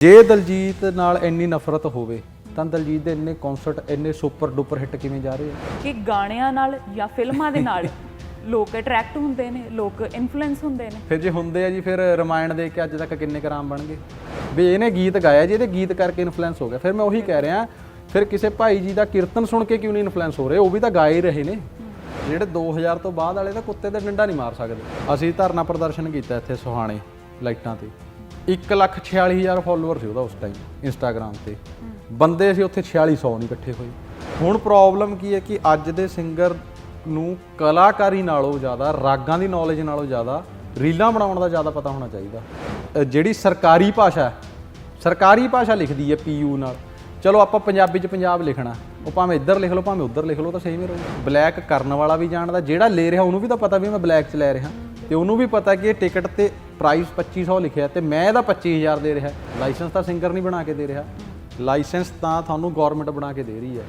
ਜੇ ਦਲਜੀਤ ਨਾਲ ਇੰਨੀ ਨਫ਼ਰਤ ਹੋਵੇ ਤਾਂ ਦਲਜੀਤ ਦੇ ਇੰਨੇ ਕਨਸਰਟ ਇੰਨੇ ਸੁਪਰ ਡੁਪਰ ਹਿੱਟ ਕਿਵੇਂ ਜਾ ਰਹੇ ਆ? ਕਿ ਗਾਣਿਆਂ ਨਾਲ ਜਾਂ ਫਿਲਮਾਂ ਦੇ ਨਾਲ ਲੋਕ ਅਟਰੈਕਟ ਹੁੰਦੇ ਨੇ ਲੋਕ ਇਨਫਲੂਐਂਸ ਹੁੰਦੇ ਨੇ। ਫਿਰ ਜੇ ਹੁੰਦੇ ਆ ਜੀ ਫਿਰ ਰਮਾਇਣ ਦੇਖ ਕੇ ਅੱਜ ਤੱਕ ਕਿੰਨੇ ਕਰਾਮ ਬਣ ਗਏ? ਵੀ ਇਹਨੇ ਗੀਤ ਗਾਇਆ ਜੀ ਇਹਦੇ ਗੀਤ ਕਰਕੇ ਇਨਫਲੂਐਂਸ ਹੋ ਗਿਆ। ਫਿਰ ਮੈਂ ਉਹੀ ਕਹਿ ਰਿਹਾ ਫਿਰ ਕਿਸੇ ਭਾਈ ਜੀ ਦਾ ਕੀਰਤਨ ਸੁਣ ਕੇ ਕਿਉਂ ਨਹੀਂ ਇਨਫਲੂਐਂਸ ਹੋ ਰਹੇ? ਉਹ ਵੀ ਤਾਂ ਗਾ ਹੀ ਰਹੇ ਨੇ। ਜਿਹੜੇ 2000 ਤੋਂ ਬਾਅਦ ਵਾਲੇ ਤਾਂ ਕੁੱਤੇ ਤੇ ਡੰਡਾ ਨਹੀਂ ਮਾਰ ਸਕਦੇ। ਅਸੀਂ ਧਰਨਾ ਪ੍ਰਦਰਸ਼ਨ ਕੀਤਾ ਇੱਥੇ ਸੁਹਾਣੇ ਲਾਈਟਾਂ ਤੇ। 146000 ਫਾਲੋਅਰ ਸੀ ਉਹਦਾ ਉਸ ਟਾਈਮ ਇੰਸਟਾਗ੍ਰam ਤੇ। ਬੰਦੇ ਸੀ ਉੱਥੇ 4600 ਨਹੀਂ ਇਕੱਠੇ ਹੋਏ। ਹੁਣ ਪ੍ਰੋਬਲਮ ਕੀ ਹੈ ਕਿ ਅੱਜ ਦੇ ਸਿੰਗਰ ਨੂੰ ਕਲਾਕਾਰੀ ਨਾਲੋਂ ਜ਼ਿਆਦਾ, ਰਾਗਾਂ ਦੀ ਨੌਲੇਜ ਨਾਲੋਂ ਜ਼ਿਆਦਾ, ਰੀਲਾਂ ਬਣਾਉਣ ਦਾ ਜ਼ਿਆਦਾ ਪਤਾ ਹੋਣਾ ਚਾਹੀਦਾ। ਜਿਹੜੀ ਸਰਕਾਰੀ ਭਾਸ਼ਾ ਹੈ, ਸਰਕਾਰੀ ਭਾਸ਼ਾ ਲਿਖਦੀ ਹੈ ਪੀਯੂ ਨਾਲ। ਚਲੋ ਆਪਾਂ ਪੰਜਾਬੀ ਚ ਪੰਜਾਬ ਲਿਖਣਾ। ਉਹ ਭਾਵੇਂ ਇੱਧਰ ਲਿਖ ਲਓ, ਭਾਵੇਂ ਉੱਧਰ ਲਿਖ ਲਓ ਤਾਂ ਸਹੀ ਹੀ ਰਹੂ। ਬਲੈਕ ਕਰਨ ਵਾਲਾ ਵੀ ਜਾਣਦਾ, ਜਿਹੜਾ ਲੈ ਰਿਹਾ ਉਹਨੂੰ ਵੀ ਤਾਂ ਪਤਾ ਵੀ ਮੈਂ ਬਲੈਕ ਚ ਲੈ ਰਿਹਾ। ਤੇ ਉਹਨੂੰ ਵੀ ਪਤਾ ਕਿ ਇਹ ਟਿਕਟ ਤੇ ਪ੍ਰਾਈਸ 2500 ਲਿਖਿਆ ਤੇ ਮੈਂ ਇਹਦਾ 25000 ਦੇ ਰਿਹਾ। ਲਾਇਸੈਂਸ ਤਾਂ ਸਿੰਗਰ ਨਹੀਂ ਬਣਾ ਕੇ ਦੇ ਰਿਹਾ। ਲਾਇਸੈਂਸ ਤਾਂ ਤੁਹਾਨੂੰ ਗਵਰਨਮੈਂਟ ਬਣਾ ਕੇ ਦੇ ਰਹੀ ਹੈ।